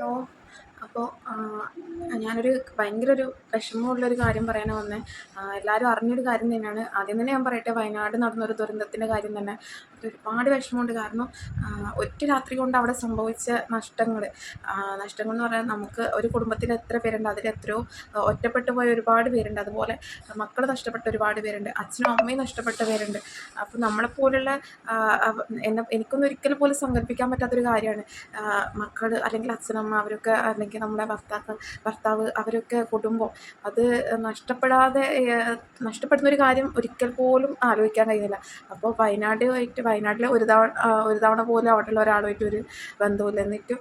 너 അപ്പോൾ ഞാനൊരു ഭയങ്കര ഒരു വിഷമമുള്ളൊരു കാര്യം പറയാനാണ് വന്നത് എല്ലാവരും അറിഞ്ഞൊരു കാര്യം തന്നെയാണ്. ആദ്യം തന്നെ ഞാൻ പറയട്ടെ വയനാട് നടന്നൊരു ദുരന്തത്തിന്റെ കാര്യം തന്നെ. ഒരുപാട് വിഷമമുണ്ട്. കാരണം ഒറ്റ രാത്രി കൊണ്ട് അവിടെ സംഭവിച്ച നഷ്ടങ്ങൾ നഷ്ടങ്ങൾ എന്ന് പറഞ്ഞാൽ നമുക്ക് ഒരു കുടുംബത്തിൽ എത്ര പേരുണ്ട് അതിൽ എത്രയോ ഒറ്റപ്പെട്ടു പോയ ഒരുപാട് പേരുണ്ട്. അതുപോലെ മക്കൾ നഷ്ടപ്പെട്ട ഒരുപാട് പേരുണ്ട് അച്ഛനും അമ്മയും നഷ്ടപ്പെട്ട പേരുണ്ട്. അപ്പോൾ നമ്മളെപ്പോലുള്ള എന്നെ എനിക്കൊന്നും ഒരിക്കലും പോലും സങ്കല്പിക്കാൻ പറ്റാത്തൊരു കാര്യമാണ്. മക്കൾ അല്ലെങ്കിൽ അച്ഛനമ്മ അവരൊക്കെ അല്ലെങ്കിൽ നമ്മുടെ ഭർത്താക്കൾ ഭർത്താവ് അവരൊക്കെ കുടുംബം അത് നഷ്ടപ്പെടാതെ നഷ്ടപ്പെടുന്നൊരു കാര്യം ഒരിക്കൽ പോലും ആലോചിക്കാൻ കഴിയുന്നില്ല. അപ്പോൾ വയനാടുമായിട്ട് വയനാട്ടിൽ ഒരു തവണ ഒരു തവണ പോലും അവിടെയുള്ള ഒരാളുമായിട്ട് ഒരു ബന്ധമില്ല എന്നിട്ടും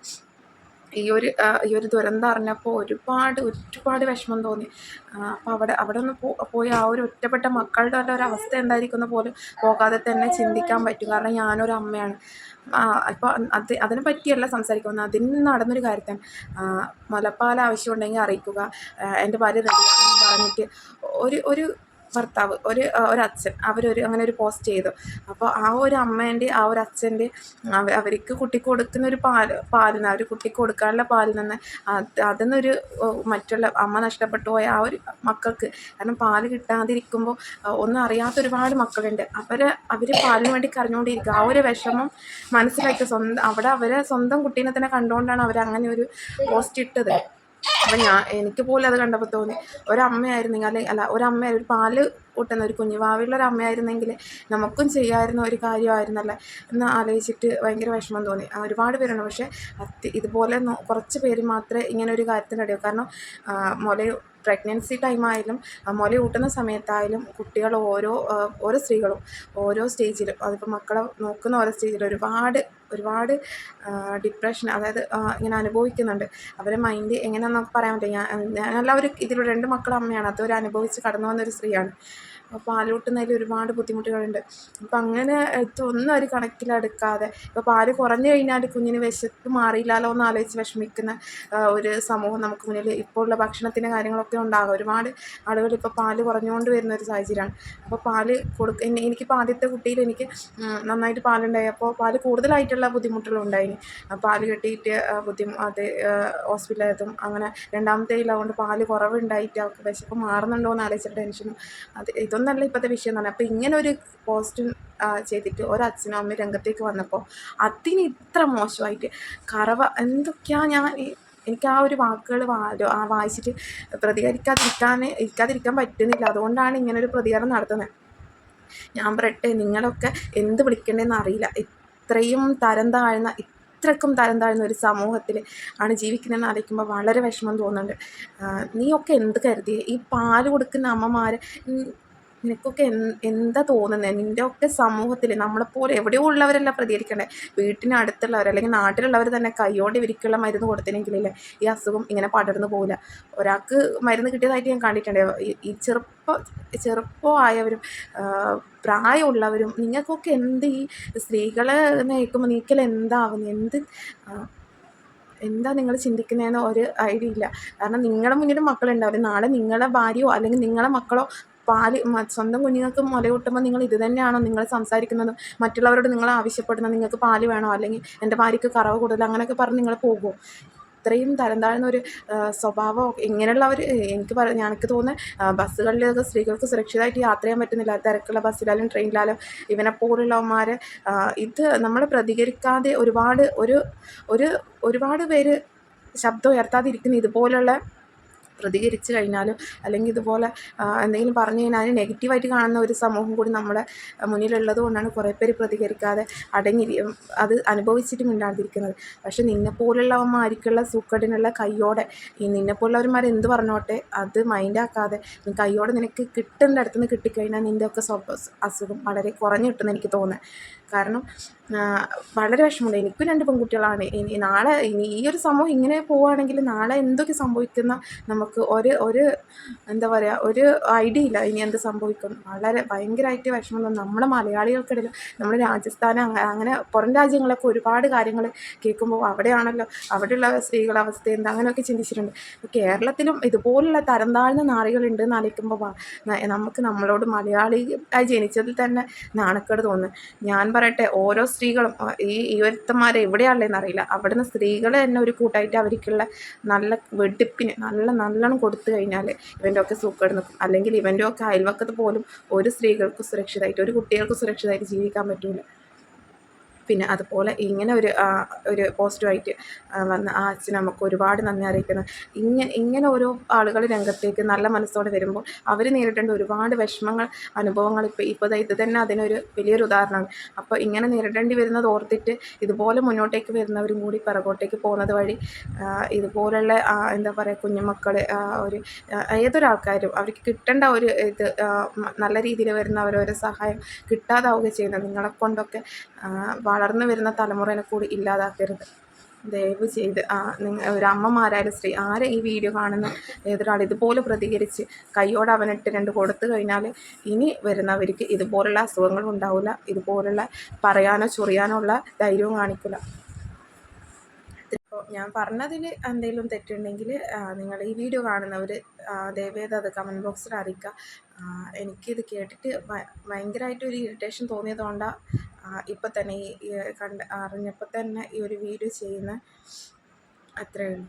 ഈ ഒരു ഈ ഒരു ദുരന്തം അറിഞ്ഞപ്പോൾ ഒരുപാട് ഒരുപാട് വിഷമം തോന്നി. അപ്പോൾ അവിടെ അവിടെ ഒന്ന് പോയി ആ ഒരു ഒറ്റപ്പെട്ട മക്കളുടെ ഒരു അവസ്ഥ എന്തായിരിക്കും എന്ന് പോലും പോകാതെ തന്നെ ചിന്തിക്കാൻ പറ്റും. കാരണം ഞാനൊരു അമ്മയാണ്. അപ്പോൾ അത് അതിനെ പറ്റിയല്ല സംസാരിക്കുന്നത്. അതിന് നടന്നൊരു കാര്യത്താണ് മലപ്പാൽ ആവശ്യമുണ്ടെങ്കിൽ അറിയിക്കുക. എന്റെ ഭാര്യ റെഡിയാണെന്ന് പറഞ്ഞിട്ട് ഒരു ഒരു ഭർത്താവ് ഒരു ഒരു അച്ഛൻ അവരൊരു അങ്ങനെ ഒരു പോസ്റ്റ് ചെയ്തു. അപ്പോൾ ആ ഒരു അമ്മേന്റെ ആ ഒരു അച്ഛന്റെ അവർക്ക് കുട്ടിക്ക് കൊടുക്കുന്ന ഒരു പാൽ പാലിന് അവർ കുട്ടിക്ക് കൊടുക്കാനുള്ള പാലിൽ നിന്ന് അത് അതിൽ നിന്നൊരു മറ്റുള്ള അമ്മ നഷ്ടപ്പെട്ടു പോയ ആ ഒരു മക്കൾക്ക്. കാരണം പാൽ കിട്ടാതിരിക്കുമ്പോൾ ഒന്നും അറിയാത്ത ഒരുപാട് മക്കളുണ്ട്. അവർ അവർ പാലിന് വേണ്ടി കരഞ്ഞുകൊണ്ടിരിക്കുക. ആ ഒരു വിഷമം മനസ്സിലാക്കി സ്വന്തം അവിടെ അവരെ സ്വന്തം കുട്ടീനെ തന്നെ കണ്ടുകൊണ്ടാണ് അവർ അങ്ങനെ ഒരു പോസ്റ്റ് ഇട്ടത്. അപ്പം ഞാൻ എനിക്ക് പോലും അത് കണ്ടപ്പോൾ തോന്നി. ഒരമ്മയായിരുന്നെങ്കിൽ അല്ലെങ്കിൽ അല്ല ഒരമ്മ ഒരു പാൽ കൂട്ടുന്ന ഒരു കുഞ്ഞുവാവിലുള്ള ഒരു അമ്മയായിരുന്നെങ്കിൽ നമുക്കും ചെയ്യാമായിരുന്ന ഒരു കാര്യമായിരുന്നല്ലേ? എന്ന് ആലോചിച്ചിട്ട് ഭയങ്കര വിഷമം തോന്നി. ഒരുപാട് പേരുണ്ട് പക്ഷേ ഇതുപോലെ കുറച്ച് പേര് മാത്രമേ ഇങ്ങനെ ഒരു കാര്യത്തിന് കാര്യത്തിനിടയൂ കാരണം മുല പ്രഗ്നൻസി ടൈമായാലും മുല കൂട്ടുന്ന സമയത്തായാലും കുട്ടികൾ ഓരോ ഓരോ സ്ത്രീകളും ഓരോ സ്റ്റേജിലും അതിപ്പോൾ മക്കളെ നോക്കുന്ന ഓരോ സ്റ്റേജിലും ഒരുപാട് ഒരുപാട് ഡിപ്രഷൻ അതായത് ഇങ്ങനെ അനുഭവിക്കുന്നുണ്ട്. അവരെ മൈൻഡ് എങ്ങനെയാണെന്നൊക്കെ പറയാൻ പറ്റില്ല ഞാൻ എല്ലാവരും ഇതിൽ രണ്ട് മക്കളുടെ അമ്മയാണ്. അതൊരു അനുഭവിച്ച് കടന്നു വന്നൊരു സ്ത്രീയാണ്. പാൽ കൂട്ടുന്നതിൽ ഒരുപാട് ബുദ്ധിമുട്ടുകളുണ്ട്. അപ്പം അങ്ങനെ ഒന്നും ഒരു കണക്കിലെടുക്കാതെ ഇപ്പോൾ പാൽ കുറഞ്ഞു കഴിഞ്ഞാൽ കുഞ്ഞിന് വിശപ്പ് മാറിയില്ലല്ലോ എന്ന് ആലോചിച്ച് വിഷമിക്കുന്ന ഒരു സമൂഹം നമുക്ക് മുന്നിൽ ഇപ്പോൾ ഉള്ള ഭക്ഷണത്തിന്റെ കാര്യങ്ങളൊക്കെ ഉണ്ടാകും. ഒരുപാട് ആളുകൾ ഇപ്പോൾ പാൽ കുറഞ്ഞുകൊണ്ട് വരുന്ന ഒരു സാഹചര്യമാണ്. അപ്പോൾ പാൽ കൊടുക്ക എനിക്കിപ്പോൾ ആദ്യത്തെ കുട്ടിയിൽ എനിക്ക് നന്നായിട്ട് പാലുണ്ടായി. അപ്പോൾ പാൽ കൂടുതലായിട്ടുള്ള ബുദ്ധിമുട്ടുകളുണ്ടായിന് പാൽ കെട്ടിയിട്ട് ബുദ്ധിമു അത് ഹോസ്പിറ്റലായതും അങ്ങനെ രണ്ടാമത്തെ ഇല്ലാതുകൊണ്ട് പാൽ കുറവുണ്ടായിട്ട് അവർക്ക് വിശപ്പ് മാറുന്നുണ്ടോ എന്ന് ആലോചിച്ച ടെൻഷനും അത് ഇതൊന്നും അതൊന്നല്ല ഇപ്പോഴത്തെ വിഷയം പറഞ്ഞാൽ അപ്പോൾ ഇങ്ങനെ ഒരു പോസ്റ്റ് ചെയ്തിട്ട് ഒരച്ഛനും അമ്മയും രംഗത്തേക്ക് വന്നപ്പോൾ അതിന് ഇത്ര മോശമായിട്ട് കറവ എന്തൊക്കെയാ ഞാൻ എനിക്ക് ആ ഒരു വാക്കുകൾ ആ വായിച്ചിട്ട് പ്രതികരിക്കാതിരിക്കാൻ ഇരിക്കാതിരിക്കാൻ പറ്റുന്നില്ല. അതുകൊണ്ടാണ് ഇങ്ങനെ ഒരു പ്രതികരണം നടത്തുന്നത് ഞാൻ പറയട്ടെ നിങ്ങളൊക്കെ എന്ത് വിളിക്കേണ്ടതെന്ന് അറിയില്ല. ഇത്രയും തരം താഴ്ന്ന ഇത്രക്കും തരം താഴ്ന്ന ഒരു സമൂഹത്തിൽ ആണ് ജീവിക്കുന്നതെന്ന് ആലോചിക്കുമ്പോൾ വളരെ വിഷമം തോന്നുന്നുണ്ട്. നീയൊക്കെ എന്ത് കരുതിയേ? ഈ പാൽ കൊടുക്കുന്ന അമ്മമാർ നിനക്കൊക്കെ എന്താ തോന്നുന്നത് നിന്റെ ഒക്കെ സമൂഹത്തിൽ നമ്മളെപ്പോലെ എവിടെയോ ഉള്ളവരല്ല പ്രതികരിക്കണ്ടേ? വീട്ടിനടുത്തുള്ളവർ അല്ലെങ്കിൽ നാട്ടിലുള്ളവർ തന്നെ കൈയോടെ ഇവർക്കുള്ള മരുന്ന് കൊടുത്തില്ലെങ്കിലല്ലേ ഈ അസുഖം ഇങ്ങനെ പടർന്നു പോകില്ല ഒരാൾക്ക് മരുന്ന് കിട്ടിയതായിട്ട് ഞാൻ കണ്ടിട്ടുണ്ട്. ഈ ചെറുപ്പ ചെറുപ്പമായവരും പ്രായമുള്ളവരും നിങ്ങൾക്കൊക്കെ എന്ത് ഈ സ്ത്രീകളെ നയിക്കുമ്പോൾ നീക്കൽ എന്താവുന്നു? എന്ത് എന്താ നിങ്ങൾ ചിന്തിക്കുന്നതെന്ന് ഒരു ഐഡിയ ഇല്ല. കാരണം നിങ്ങളുടെ മുന്നിലും മക്കളുണ്ടാവില്ല നാളെ നിങ്ങളുടെ ഭാര്യയോ അല്ലെങ്കിൽ നിങ്ങളുടെ മക്കളോ പാൽ സ്വന്തം കുഞ്ഞുങ്ങൾക്ക് മുല കൂട്ടുമ്പോൾ നിങ്ങൾ ഇത് തന്നെയാണോ നിങ്ങൾ സംസാരിക്കുന്നത്? മറ്റുള്ളവരോട് നിങ്ങൾ ആവശ്യപ്പെടുന്നത് നിങ്ങൾക്ക് പാൽ വേണോ? അല്ലെങ്കിൽ എന്റെ ഭാര്യയ്ക്ക് കറവ് കൂടുതൽ അങ്ങനെയൊക്കെ പറഞ്ഞ് നിങ്ങൾ പോകുമോ ഇത്രയും തരം താഴ്ന്ന ഒരു സ്വഭാവം ഇങ്ങനെയുള്ളവർ എനിക്ക് പറ എനിക്ക് തോന്നുന്നത് ബസ്സുകളിലൊക്കെ സ്ത്രീകൾക്ക് സുരക്ഷിതമായിട്ട് യാത്ര ചെയ്യാൻ പറ്റുന്നില്ല. തിരക്കുള്ള ബസ്സിലായാലും ട്രെയിനിലായാലും ഇവനെ പോലുള്ളവന്മാർ ഇത് നമ്മൾ പ്രതികരിക്കാതെ ഒരുപാട് ഒരു ഒരു ഒരുപാട് പേര് ശബ്ദം ഉയർത്താതിരിക്കുന്ന ഇതുപോലുള്ള പ്രതികരിച്ചു കഴിഞ്ഞാലും അല്ലെങ്കിൽ ഇതുപോലെ എന്തെങ്കിലും പറഞ്ഞു കഴിഞ്ഞാൽ അതിന് നെഗറ്റീവായിട്ട് കാണുന്ന ഒരു സമൂഹം കൂടി നമ്മുടെ മുന്നിലുള്ളത് കൊണ്ടാണ് കുറേ പേര് പ്രതികരിക്കാതെ അടങ്ങി അത് അനുഭവിച്ചിട്ട് മിണ്ടാതിരിക്കുന്നത് പക്ഷേ നിന്നെപ്പോലുള്ളവന്മാർക്കുള്ള സൂക്കടിനുള്ള കയ്യോടെ ഈ നിന്നെപ്പോലുള്ളവന്മാർ എന്ത് പറഞ്ഞോട്ടെ അത് മൈൻഡാക്കാതെ കയ്യോടെ നിനക്ക് കിട്ടേണ്ട കിട്ടിക്കഴിഞ്ഞാൽ നിന്റെയൊക്കെ ഒക്കെ അസുഖം വളരെ കുറഞ്ഞു കിട്ടുമെന്ന് എനിക്ക് തോന്നുന്നത് കാരണം വളരെ വിഷമമുണ്ട്. എനിക്കും രണ്ട് പെൺകുട്ടികളാണ്. ഇനി നാളെ ഇനി ഈ ഒരു സമൂഹം ഇങ്ങനെ പോവുകയാണെങ്കിൽ നാളെ എന്തൊക്കെ സംഭവിക്കുന്ന നമുക്ക് ഒരു ഒരു എന്താ പറയുക ഒരു ഐഡിയ ഇല്ല ഇനി എന്ത് സംഭവിക്കും. വളരെ ഭയങ്കരമായിട്ട് വിഷമം നമ്മുടെ മലയാളികൾക്കിടയിൽ നമ്മുടെ രാജസ്ഥാന അങ്ങനെ പുറം രാജ്യങ്ങളൊക്കെ ഒരുപാട് കാര്യങ്ങൾ കേൾക്കുമ്പോൾ അവിടെയാണല്ലോ അവിടെയുള്ള സ്ത്രീകളുടെ അവസ്ഥ എന്താ അങ്ങനെയൊക്കെ ചിന്തിച്ചിട്ടുണ്ട്. കേരളത്തിലും ഇതുപോലുള്ള തരം താഴ്ന്ന നാറികളുണ്ട് എന്ന് നമുക്ക് നമ്മളോട് മലയാളി ജനിച്ചതിൽ തന്നെ നാണക്കേട് തോന്നുന്നു. ഞാൻ പറയട്ടെ ഓരോ സ്ത്രീകളും ഈ ഒരുത്തന്മാരെ എവിടെയാണുള്ളതെന്ന് അറിയില്ല. അവിടുന്ന് സ്ത്രീകൾ തന്നെ ഒരു കൂട്ടായിട്ട് അവർക്കുള്ള നല്ല വെടിപ്പിന് നല്ല നല്ലോണം കൊടുത്തു കഴിഞ്ഞാൽ ഇവന്റെ ഒക്കെ സൂക്കേട് നിൽക്കും. അല്ലെങ്കിൽ ഇവന്റെ ഒക്കെ അയൽവക്കത്ത് പോലും ഒരു സ്ത്രീകൾക്ക് സുരക്ഷിതമായിട്ട് ഒരു കുട്ടികൾക്ക് സുരക്ഷിതമായിട്ട് ജീവിക്കാൻ പറ്റില്ല പിന്നെ അതുപോലെ ഇങ്ങനെ ഒരു ഒരു പോസിറ്റീവായിട്ട് വന്ന് ആ അച്ഛന് നമുക്ക് ഒരുപാട് നന്ദി അറിയിക്കുന്നു. ഇങ്ങനെ ഇങ്ങനെ ഓരോ ആളുകൾ രംഗത്തേക്ക് നല്ല മനസ്സോടെ വരുമ്പോൾ അവർ നേരിടേണ്ട ഒരുപാട് വിഷമങ്ങൾ അനുഭവങ്ങൾ ഇപ്പോൾ ഇപ്പോൾ ഇത് തന്നെ അതിനൊരു വലിയൊരു ഉദാഹരണമാണ്. അപ്പോൾ ഇങ്ങനെ നേരിടേണ്ടി വരുന്നത് ഓർത്തിട്ട് ഇതുപോലെ മുന്നോട്ടേക്ക് വരുന്നവരും കൂടി പിറകോട്ടേക്ക് പോകുന്നത് വഴി ഇതുപോലുള്ള എന്താ പറയുക കുഞ്ഞുമക്കൾ ഒരു ഏതൊരാൾക്കാരും അവർക്ക് കിട്ടേണ്ട ഒരു ഇത് നല്ല രീതിയിൽ വരുന്ന അവരവരെ സഹായം കിട്ടാതാവുക ചെയ്യുന്നത് നിങ്ങളെ കൊണ്ടൊക്കെ വളർന്നു വരുന്ന തലമുറയെ കൂടി ഇല്ലാതാക്കരുത്. ദയവ് ചെയ്ത് ആ നിങ്ങൾ ഒരു അമ്മമാരായാലും സ്ത്രീ ആരെ ഈ വീഡിയോ കാണുന്ന ഏതൊരാൾ ഇതുപോലെ പ്രതികരിച്ച് കൈയോടെ അവനിട്ട് രണ്ട് കൊടുത്തു കഴിഞ്ഞാൽ ഇനി വരുന്നവർക്ക് ഇതുപോലുള്ള അസുഖങ്ങളും ഉണ്ടാവില്ല ഇതുപോലുള്ള പറയാനോ ചൊറിയാനോ ഉള്ള ധൈര്യവും കാണിക്കില്ല. ഞാൻ പറഞ്ഞതിൽ എന്തെങ്കിലും തെറ്റുണ്ടെങ്കിൽ നിങ്ങൾ ഈ വീഡിയോ കാണുന്നവർ ദയവേത് അത് കമന്റ് ബോക്സിൽ അറിയിക്കുക. എനിക്കിത് കേട്ടിട്ട് ഭയങ്കരമായിട്ട് ഒരു ഇറിറ്റേഷൻ തോന്നിയതുകൊണ്ടാണ് ഇപ്പം തന്നെ ഈ കണ്ട് അറിഞ്ഞപ്പോൾ തന്നെ ഈ ഒരു വീഡിയോ ചെയ്യുന്ന അത്രയേ ഉള്ളൂ.